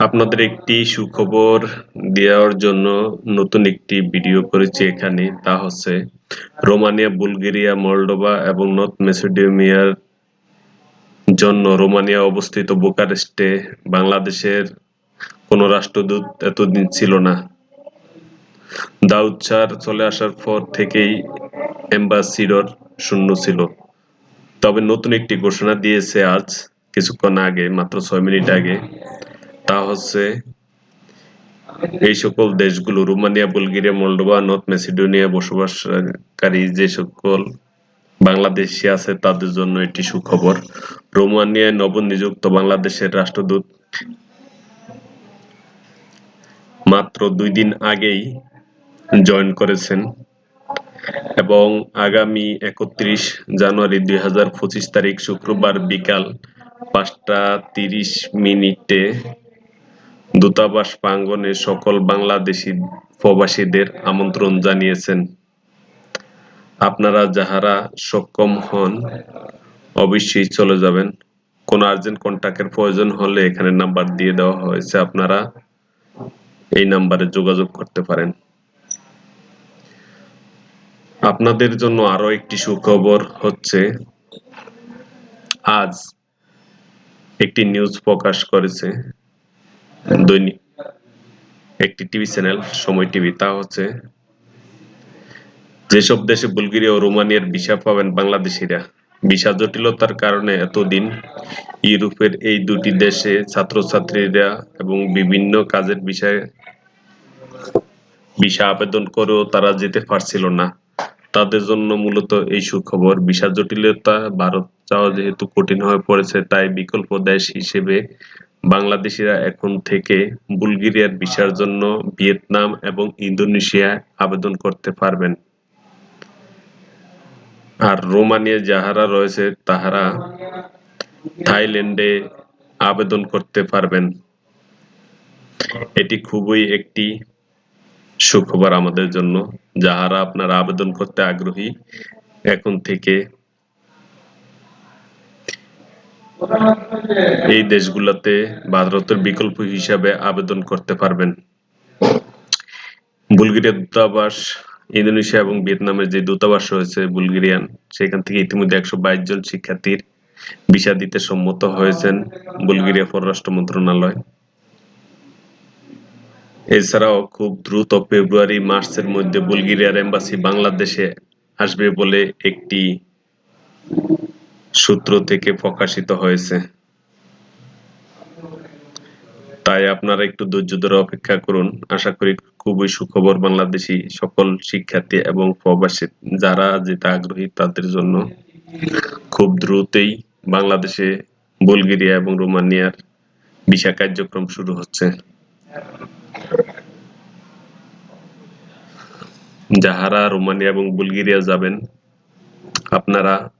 আপনাদের একটি সুখবর দেওয়ার জন্য নতুন একটি ভিডিও করেছি এখানে। তা হচ্ছে, রোমানিয়া, বুলগেরিয়া, মলডোভা এবং নর্থ মেসিডোনিয়ার জন্য রোমানিয়া অবস্থিত বুকারেস্টে বাংলাদেশের কোনো রাষ্ট্রদূত এতদিন ছিল না। দাউদ স্যার চলে আসার পর থেকেই এম্বাসিডর শূন্য ছিল। তবে নতুন একটি ঘোষণা দিয়েছে আজ, কিছুক্ষণ আগে, মাত্র ছয় মিনিট আগে। তা হচ্ছে এই সকল দেশগুলো, Romania, Bulgaria, Moldova, North Macedonia বসবাসকারী যে সকল বাংলাদেশি আছে, তাদের জন্য এটি সুখবর। রোমানিয়ায় নবনিযুক্ত বাংলাদেশের রাষ্ট্রদূত মাত্র দুই দিন আগেই জয়েন করেছেন এবং আগামী একত্রিশ জানুয়ারি দুই হাজার পঁচিশ তারিখ শুক্রবার বিকাল পাঁচটা তিরিশ মিনিটে দূতাবাস প্রাঙ্গনে সকল বাংলাদেশি প্রবাসীদের আমন্ত্রণ জানিয়েছেন। আপনারা যাহারা সক্ষম হন, অবশ্যই চলে যাবেন। কোনো আর্জেন্ট কন্ট্যাক্টের প্রয়োজন হলে এখানে নাম্বার দিয়ে দেওয়া হয়েছে। আপনারা এই নাম্বারে যোগাযোগ করতে পারেন। আপনাদের জন্য আরও একটি সুখবর হচ্ছে, আজ একটি নিউজ প্রকাশ করেছে। একটি টিভি চ্যানেল, সময় টিভি, তা হচ্ছে যেসব দেশে বুলগেরিয়া ও রোমানিয়ার ভিসা পাবেন বাংলাদেশিরা। ভিসা জটিলতার কারণে এতদিন ইউরোপের এই দুটি দেশে ছাত্রছাত্রীরা এবং বিভিন্ন কাজের বিষয়ে ভিসা আবেদন করেও তারা যেতে পারছিল না। তাদের জন্য মূলত এই সুখবর, ভিসা জটিলতা ভারত যাওয়া যেহেতু কঠিন হয়ে পড়েছে, তাই বিকল্প দেশ হিসেবে বাংলাদেশিরা এখন থেকে বুলগেরিয়ার ভিসার জন্য ভিয়েতনাম এবং ইন্দোনেশিয়ায় আবেদন করতে পারবেন। আর রোমানিয়া যাহারা রয়েছে, তাহারা থাইল্যান্ডে আবেদন করতে পারবেন। এটি খুবই একটি সুখবর আমাদের জন্য। যাহারা আপনারা আবেদন করতে আগ্রহী, এখন থেকে এই দেশগুলোতে ভারতের বিকল্প হিসাবে আবেদন করতে পারবেন। বুলগেরিয়া দূতাবাস, ইন্দোনেশিয়া এবং ভিয়েতনামের যে দূতাবাস রয়েছে বুলগেরিয়ান, সেখান থেকে ইতিমধ্যে একশো বাইশ জন শিক্ষার্থীর ভিসা দিতে সম্মত হয়েছেন বুলগেরিয়া পররাষ্ট্র মন্ত্রণালয়। এছাড়াও খুব দ্রুত ফেব্রুয়ারি, মার্চের মধ্যে বুলগেরিয়ার এম্বাসি বাংলাদেশে আসবে বলে একটি সূত্র থেকে প্রকাশিত হয়েছে। তাই আপনারা একটু ধৈর্য ধরে অপেক্ষা করুন। আশা করি খুবই সুখবর বাংলাদেশি সকল শিক্ষার্থী এবং প্রবাসী যারা যেতে আগ্রহী তাদের জন্য। খুব দ্রুতই বাংলাদেশে বুলগেরিয়া এবং রোমানিয়ার ভিসা কার্যক্রম শুরু হচ্ছে। যাহারা রোমানিয়া এবং বুলগেরিয়া যাবেন, আপনারা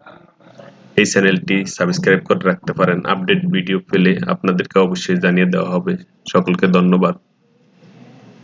এই চ্যানেলটি সাবস্ক্রাইব করে রাখতে পারেন। আপডেট ভিডিও পেলে আপনাদেরকে অবশ্যই জানিয়ে দেওয়া হবে। সকলকে ধন্যবাদ।